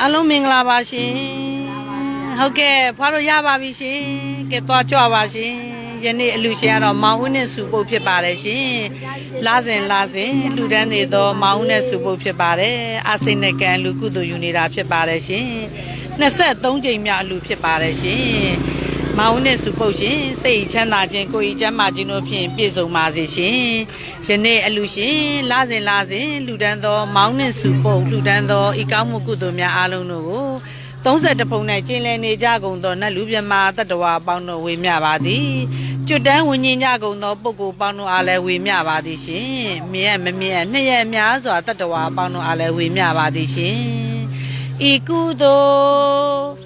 အားလုံးမင်္ဂလာပါရှင်ဟုတ်ကဲ့ဖွားတို့ရပါပြီရှင်ကဲသွားကြွပါရှင်ယနေ့အလူရှင်ကတော့မောင်ဦးနဲ့စုပုတ်ဖြစ်ပါတယ်ရှင်လာစဉ်လာစဉ်လူတန်းနေသောမောင်ဦးနဲ့စုပုတ်ဖြစ်ပါတယ်အာစိတ်နဲ့ကံလူကုသိုလ်ယူနေတာဖြစ်ပါတယ်ရှင်23ကြိမ်မြောက်အလူဖြစ်ပါတယ်ရှင် မောင်ဦးနဲ့စုပုတ်ရှင်စိတ်ချမ်းသာခြင်းကိုယ်ကြီးကျမ်းမာခြင်းတို့ဖြင့်ပြည့်စုံပါစေရှင်ယနေ့အလူရှင်လာစဉ်လာစဉ်လူတန်းသောမောင်နဲ့စုပုတ်လူတန်းသောဤကောင်းမှုကုသိုလ်များအားလုံးတို့ကို30ဖုံ၌ကျင်းလည်နေကြကုန်သောနတ်လူမြမာတတ္တဝါပေါင်းတို့ဝေမျှပါသည်ကျွတ်တန်းဝิญဉ်ကြကုန်သောပုဂ္ဂိုလ်ပေါင်းတို့အားလည်းဝေမျှပါသည်ရှင်မြဲမမြဲနှစ်ရက်များစွာတတ္တဝါပေါင်းတို့အားလည်းဝေမျှပါသည်ရှင်ဤကုသိုလ်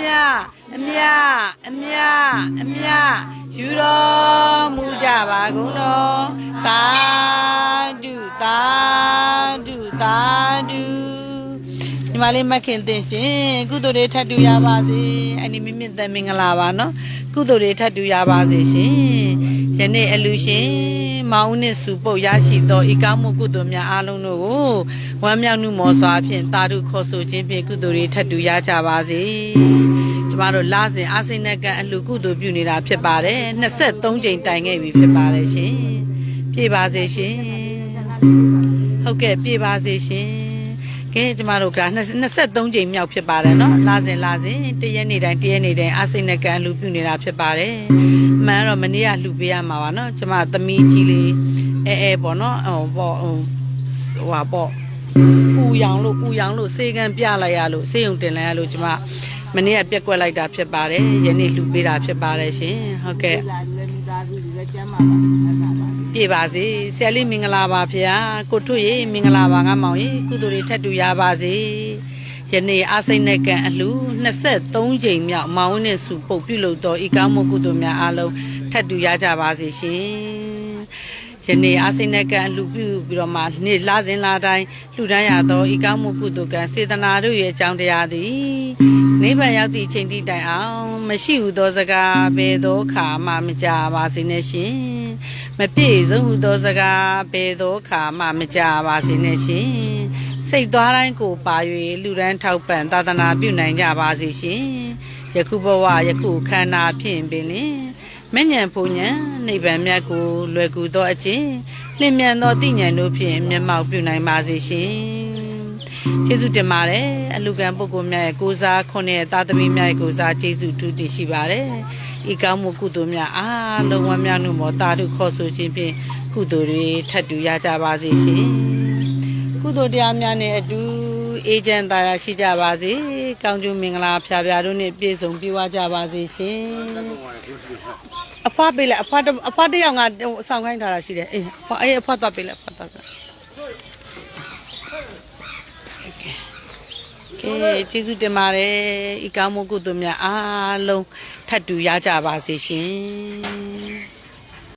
မျှအမြအမြအမြယူတော်မူကြပါကုန်တော်သာဓုသာဓုသာဓုညီမလေးမခင်တင်ရှင်ကုသိုလ်တွေထပ်တူရပါစေအနိမိမြင့်တဲ့မင်္ဂလာပါနော်ကုသိုလ်တွေထပ်တူရပါစေရှင်ယနေ့အလူရှင်မောင်ဦးနှင့်စုပုတ်ရရှိသောဤကောင်းမှုကုသိုလ်များအားလုံးတို့ကိုဝမ်းမြောက်မှုမော်စွာဖြင့်တာဓုခေါ်ဆိုခြင်းဖြင့်ကုသိုလ်တွေထပ်တူရကြပါစေ ကျမတို့လာစဉ်အာစိနကအလူကုသိုလ်ပြုနေတာဖြစ်ပါတယ်23ကြိမ်တိုင်ခဲ့ပြီဖြစ်ပါတယ်ရှင်ပြေပါစေရှင်ဟုတ်ကဲ့ပြေပါစေရှင်ကဲကျမတို့က23ကြိမ်မြောက်ဖြစ်ပါတယ်เนาะလာစဉ်လာစဉ်တရက်နေ့တိုင်းတရက်နေ့တိုင်းအာစိနကအလူပြုနေတာဖြစ်ပါတယ်မှန်တော့မနေ့ကလှူပေးရမှာပါเนาะကျမသမီးကြီးလေးအဲအဲပေါ့เนาะဟိုပေါ့ဟိုဟိုဟာပေါ့ပူရောင်လို့ပူရောင်လို့စေကံပြလိုက်ရလို့စေယုံတင်လိုက်ရလို့ကျမ မနေ့ကပြက်ကွက်လိုက်တာဖြစ်ပါတယ်ယနေ့လှူပေးတာဖြစ်ပါတယ်ရှင်ဟုတ်ကဲ့လာလည်းမိသားစုတွေလည်းကျမ်းမာပါစေချမ်းသာပါစေပြေပါစေဆရာလေးမင်္ဂလာပါဖေဟာကိုထွတ်ရေမင်္ဂလာပါငါမောင်ရေကုသိုလ်တွေထပ်တူရပါစေယနေ့အာစိတ်နဲ့ကံအလှ23ချိန်မြောက်မောင်ဝင်းနဲ့စုပုတ်ပြုလုပ်တော်ဤကောင်းမှုကုသိုလ်များအားလုံးထပ်တူရကြပါစေရှင် ယနေ့အာစိတ်နဲ့ကံအလှပြုပြီးတော့မှနေ့လာစဉ်လာတိုင်းလှူဒန်းရသောဤကောင်းမှုကုသိုလ်ကံစေတနာတို့ရဲ့အကြောင်းတရားသည်နိဗ္ဗာန်ရောက်သည့်အချိန်ထိတိုင်အောင်မရှိဟုသောစကားဘယ်သောခါမှမကြပါစေနဲ့ရှင်မပြည့်စုံဟုသောစကားဘယ်သောခါမှမကြပါစေနဲ့ရှင်စိတ်သွားတိုင်းကိုပါ၍လူရန်ထောက်ပံ့သာသနာပြုနိုင်ကြပါစေရှင်ယခုဘဝယခုခန္ဓာဖြင့်ပင်လင် မဉ္ဇဉ်ဖူဉ္ဇဉ်နိဗ္ဗာန်မြတ်ကိုလွယ်ကူသောအခြင်းလင်မြန်သောတိဉ္ဇဉ်တို့ဖြင့်မျက်မှောက်ပြုနိုင်ပါစေရှင်ကျေးဇူးတင်ပါတယ်အလူကံပုဂ္ဂိုလ်များရဲ့ကိုးစားခွန်ရဲ့သာသမီများရဲ့ကိုးစားကျေးဇူးထူးတင်ရှိပါတယ်ဤကောင်းမှုကုသိုလ်များအားလုံးဝမ်းမြောက်မှုမောတာဓုခေါ်ဆိုခြင်းဖြင့်ကုသိုလ်တွေထပ်တူရကြပါစေရှင်ကုသိုလ်တရားများနဲ့အတူ အေဂျင့်သားရရှိကြပါစေကောင်းကျိုးမင်္ဂလာဖျားဖျားတို့နဲ့ပြည့်စုံပြည့်ဝကြပါစေရှင်အဖွားပေးလိုက်အဖွားတစ်အဖွားတစ်ယောက်ငါဆောင်ခိုင်းထားတာရှိတယ်အေးအဖွားအေးအဖွားသွားပေးလိုက်အဖွားသွားပေးလိုက်ကဲကျေးဇူးတင်ပါတယ်ဤကောင်းမှုကုသိုလ်များအားလုံးထပ်တူရကြပါစေရှင်